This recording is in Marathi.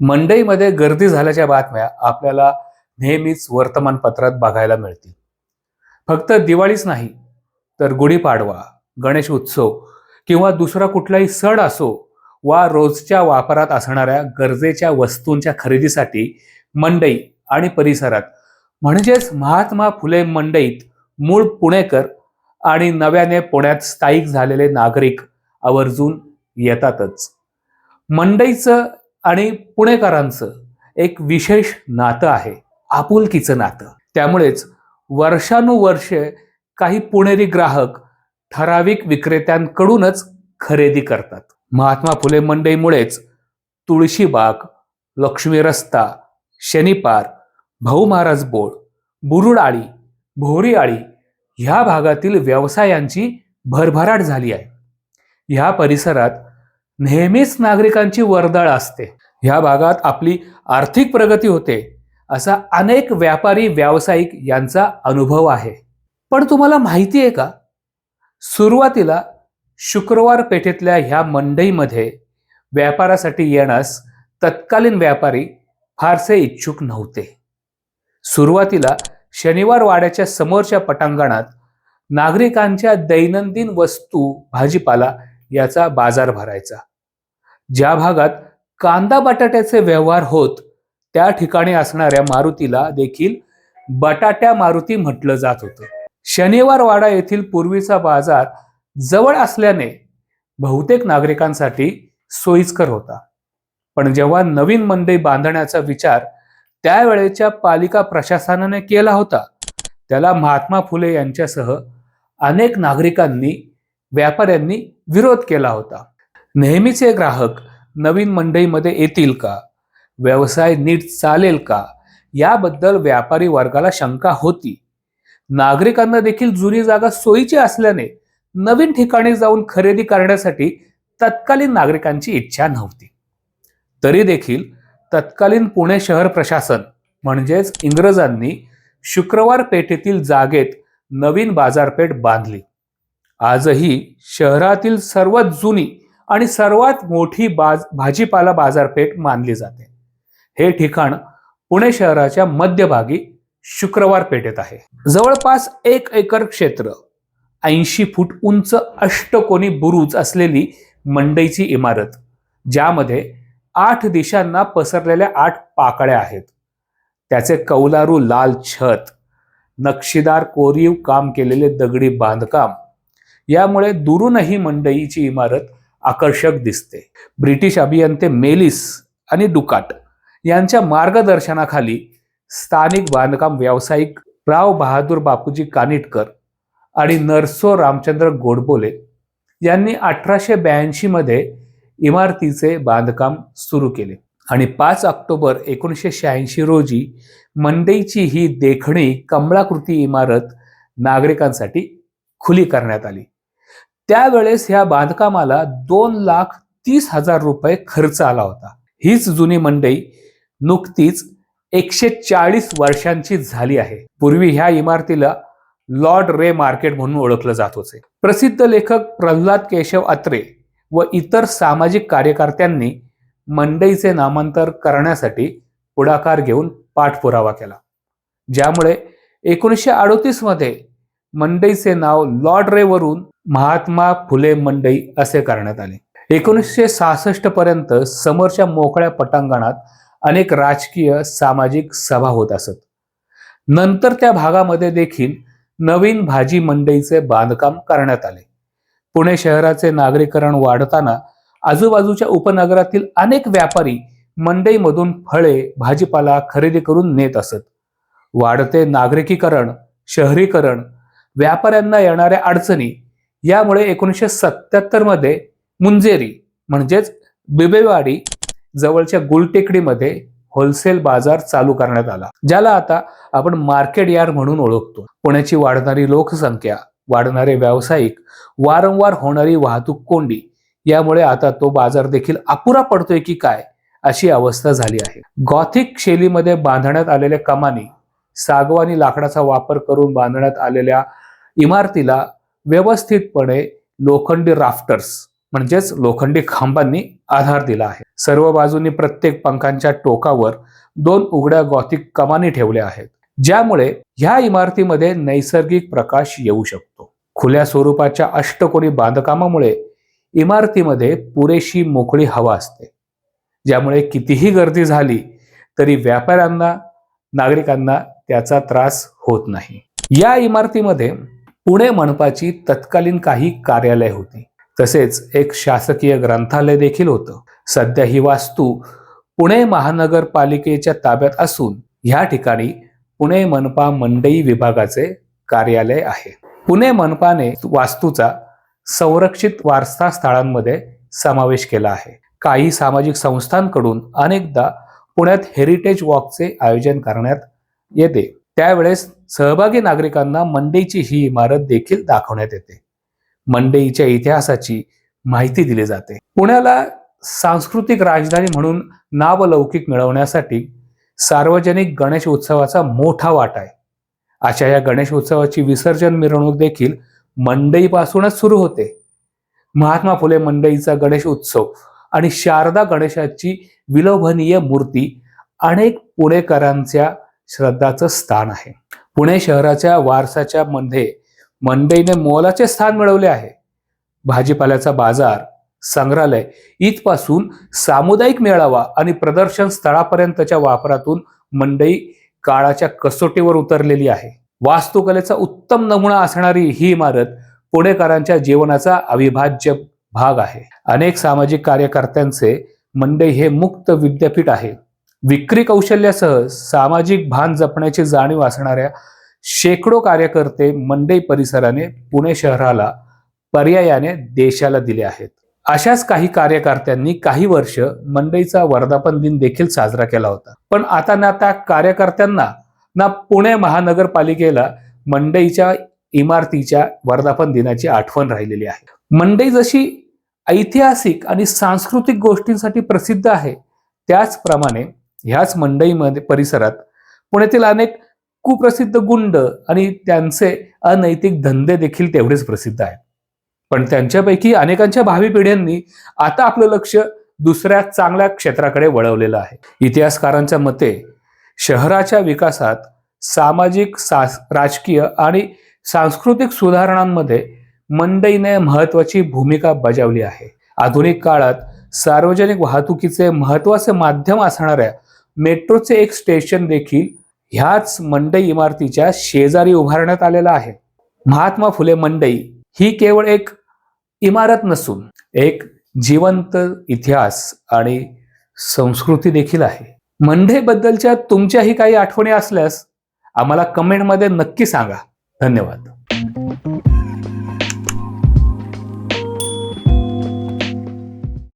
मंडईमध्ये गर्दी झाल्याच्या बातम्या आपल्याला नेहमीच वर्तमानपत्रात बघायला मिळतील. फक्त दिवाळीच नाही तर गुढीपाडवा गणेश उत्सव किंवा दुसरा कुठलाही सण असो वा रोजच्या वापरात असणाऱ्या गरजेच्या वस्तूंच्या खरेदीसाठी मंडई आणि परिसरात म्हणजेच महात्मा फुले मंडईत मूळ पुणेकर आणि नव्याने पुण्यात स्थायिक झालेले नागरिक आवर्जून येतातच. मंडईचं आणि पुणेकरांचं एक विशेष नातं आहे आपुलकीचं नातं. त्यामुळेच वर्षानुवर्षे काही पुणेरी ग्राहक ठराविक विक्रेत्यांकडूनच खरेदी करतात. महात्मा फुले मंडईमुळेच तुळशीबाग लक्ष्मी रस्ता शनिपार भाऊ महाराज बोळ बुरुडाळी भोरीआळी भोरी आळी ह्या भागातील व्यवसायांची भरभराट झाली आहे. ह्या परिसरात नेहमीच नागरिकांची वर्दळ असते. ह्या भागात आपली आर्थिक प्रगती होते असा अनेक व्यापारी व्यावसायिक यांचा अनुभव आहे. पण तुम्हाला माहिती आहे का? सुरुवातीला शुक्रवार पेठेतल्या ह्या मंडईमध्ये व्यापारासाठी येण्यास तत्कालीन व्यापारी फारसे इच्छुक नव्हते. सुरुवातीला शनिवार वाड्याच्या समोरच्या पटांगणात नागरिकांच्या दैनंदिन वस्तू भाजीपाला याचा बाजार भरायचा. ज्या भागात कांदा बटाट्याचे व्यवहार होत त्या ठिकाणी असणाऱ्या मारुतीला देखील बटाट्या मारुती म्हटलं जात होतं. शनिवार वाडा येथील पूर्वीचा बाजार जवळ असल्याने बहुतेक नागरिकांसाठी सोयीस्कर होता. पण जेव्हा नवीन मंडई बांधण्याचा विचार त्यावेळेच्या पालिका प्रशासनाने केला होता त्याला महात्मा फुले यांच्यासह अनेक नागरिकांनी व्यापाऱ्यांनी विरोध केला होता. नेहमीचे ग्राहक नवीन मंडईमध्ये येतील का? व्यवसाय नीट चालेल का? याबद्दल व्यापारी वर्गाला शंका होती. नागरिकांना देखील जुनी जागा सोयीची असल्याने नवीन ठिकाणी जाऊन खरेदी करण्यासाठी तत्कालीन नागरिकांची इच्छा नव्हती. तरी देखील तत्कालीन पुणे शहर प्रशासन म्हणजेच इंग्रजांनी शुक्रवार पेठेतील जागेत नवीन बाजारपेठ बांधली. आजही शहरातील सर्वात जुनी आणि सर्वात मोठी बाज भाजीपाला बाजारपेठ मानली जाते. हे ठिकाण पुणे शहराच्या मध्यभागी शुक्रवार पेठेत आहे. जवळपास एक एकर क्षेत्र ऐंशी फूट उंच अष्टकोनी बुरुज असलेली मंडईची इमारत ज्यामध्ये आठ दिशांना पसरलेल्या आठ पाकळ्या आहेत. त्याचे कौलारू लाल छत नक्षीदार कोरीव काम केलेले दगडी बांधकाम यामुळे दुरूनही मंडईची इमारत आकर्षक दिसते. ब्रिटिश अभियंते मेलिस आणि डुकाट यांच्या मार्गदर्शनाखाली स्थानिक बांधकाम व्यावसायिक राव बहादूर बापूजी कानिटकर आणि नरसो रामचंद्र गोडबोले यांनी अठराशे ब्याऐंशीमध्ये इमारतीचे बांधकाम सुरू केले. आणि पाच ऑक्टोबर एकोणीसशे शहाऐंशी रोजी मंडईची ही देखणी कमळाकृती इमारत नागरिकांसाठी खुली करण्यात आली. त्यावेळेस ह्या बांधकामाला दोन लाख तीस हजार रुपये खर्च आला होता. हीच जुनी मंडई नुकतीच एकशे चाळीस वर्षांची झाली आहे. पूर्वी ह्या इमारतीला लॉर्ड रे मार्केट म्हणून ओळखलं जात होते. प्रसिद्ध लेखक प्रल्हाद केशव अत्रे व इतर सामाजिक कार्यकर्त्यांनी मंडईचे नामांतर करण्यासाठी पुढाकार घेऊन पाठपुरावा केला. ज्यामुळे एकोणीसशे अडोतीसमध्ये मध्ये मंडईचे नाव लॉर्ड रे वरून महात्मा फुले मंडई असे करण्यात आले. एकोणीसशे सहासष्ट पर्यंत समोरच्या मोकळ्या पटांगणात अनेक राजकीय सामाजिक सभा होत असत. नंतर त्या भागामध्ये देखील नवीन भाजी मंडईचे बांधकाम करण्यात आले. पुणे शहराचे नागरीकरण वाढताना आजूबाजूच्या उपनगरातील अनेक व्यापारी मंडईमधून फळे भाजीपाला खरेदी करून नेत असत. वाढते नागरिकीकरण शहरीकरण व्यापाऱ्यांना येणाऱ्या अडचणी यामुळे एकोणीसशे सत्याहत्तरमध्ये मुंजेरी म्हणजेच बिबेवाडी जवळच्या गुलटेकडीमध्ये होलसेल बाजार चालू करण्यात आला ज्याला आता आपण मार्केट यार्ड म्हणून ओळखतो. पुण्याची वाढणारी लोकसंख्या वाढणारे व्यावसायिक वारंवार होणारी वाहतूक कोंडी यामुळे आता तो बाजार देखील अपुरा पडतोय की काय अशी अवस्था झाली आहे. गॉथिक शैलीमध्ये बांधण्यात आलेल्या कमानी सागवानी लाकडाचा वापर करून बांधण्यात आलेल्या इमारतीला व्यवस्थितपणे लोखंडी राफ्टर्स म्हणजेच लोखंडी खांबांनी आधार दिला आहे. सर्व बाजूंनी प्रत्येक पंखांच्या टोकावर दोन उघड्या गॉथिक कमानी ठेवल्या आहेत ज्यामुळे ह्या इमारतीमध्ये नैसर्गिक प्रकाश येऊ शकतो. खुल्या स्वरूपाच्या अष्टकोनी बांधकामामुळे इमारतीमध्ये पुरेशी मोकळी हवा असते ज्यामुळे कितीही गर्दी झाली तरी व्यापाऱ्यांना नागरिकांना त्याचा त्रास होत नाही. या इमारतीमध्ये पुणे मनपाची तत्कालीन काही कार्यालय होती. तसेच एक शासकीय ग्रंथालय देखील होतं. सध्या ही वास्तू पुणे महानगरपालिकेच्या ताब्यात असून ह्या ठिकाणी पुणे मनपा मंडई विभागाचे कार्यालय आहे. पुणे मनपाने वास्तूचा संरक्षित वारसा स्थळांमध्ये समावेश केला आहे. काही सामाजिक संस्थांकडून अनेकदा पुण्यात हेरिटेज वॉकचे आयोजन करण्यात येते. त्यावेळेस सहभागी नागरिकांना मंडईची ही इमारत देखील दाखवण्यात येते. मंडईच्या इतिहासाची माहिती दिली जाते. पुण्याला सांस्कृतिक राजधानी म्हणून नावलौकिक मिळवण्यासाठी सार्वजनिक गणेश उत्सवाचा मोठा वाटा आहे. अशा या गणेश उत्सवाची विसर्जन मिरवणूक देखील मंडईपासूनच सुरू होते. महात्मा फुले मंडईचा गणेश उत्सव आणि शारदा गणेशाची विलोभनीय मूर्ती अनेक पुणेकरांच्या श्रद्धाचं स्थान आहे. पुणे शहराच्या वारसाच्या मध्ये मंडईने मोलाचे स्थान मिळवले आहे. भाजीपाल्याचा बाजार संग्रहालय इथपासून सामुदायिक मेळावा आणि प्रदर्शन स्थळापर्यंतच्या वापरातून मंडई काळाच्या कसोटीवर उतरलेली आहे. वास्तुकलेचा उत्तम नमुना असणारी ही इमारत पुणेकरांच्या जीवनाचा अविभाज्य भाग आहे. अनेक सामाजिक कार्यकर्त्यांचे मंडई हे मुक्त विद्यापीठ आहे. विक्री कौशल्यासह सामाजिक भान जपण्याची जाणीव असणाऱ्या शेकडो कार्यकर्ते मंडई परिसराने पुणे शहराला पर्यायाने देशाला दिले आहेत. अशाच काही कार्यकर्त्यांनी काही वर्ष मंडईचा वर्धापन दिन देखील साजरा केला होता. पण आता ना त्या कार्यकर्त्यांना ना पुणे महानगरपालिकेला मंडईच्या इमारतीच्या वर्धापन दिनाची आठवण राहिलेली आहे. मंडई जशी ऐतिहासिक आणि सांस्कृतिक गोष्टींसाठी प्रसिद्ध आहे त्याचप्रमाणे ह्याच मंडईमध्ये परिसरात पुण्यातील अनेक कुप्रसिद्ध गुंड आणि त्यांचे अनैतिक धंदे देखील तेवढेच प्रसिद्ध आहेत. पण त्यांच्यापैकी अनेकांच्या भावी पिढ्यांनी आता आपलं लक्ष दुसऱ्या चांगल्या क्षेत्राकडे वळवलेलं आहे. इतिहासकारांच्या मते शहराच्या विकासात सामाजिक सा राजकीय आणि सांस्कृतिक सुधारणांमध्ये मंडईने महत्वाची भूमिका बजावली आहे. आधुनिक काळात सार्वजनिक वाहतुकीचे महत्त्वाचे माध्यम असणाऱ्या मेट्रोचे एक स्टेशन देखील ह्याच मंडई इमारतीच्या शेजारी उभारण्यात आलेलं आहे. महात्मा फुले मंडई ही केवळ एक इमारत नसून एक जिवंत इतिहास आणि संस्कृती देखील आहे. मंडईबद्दलच्या तुमच्याही काही आठवणी असल्यास आम्हाला कमेंटमध्ये नक्की सांगा. धन्यवाद.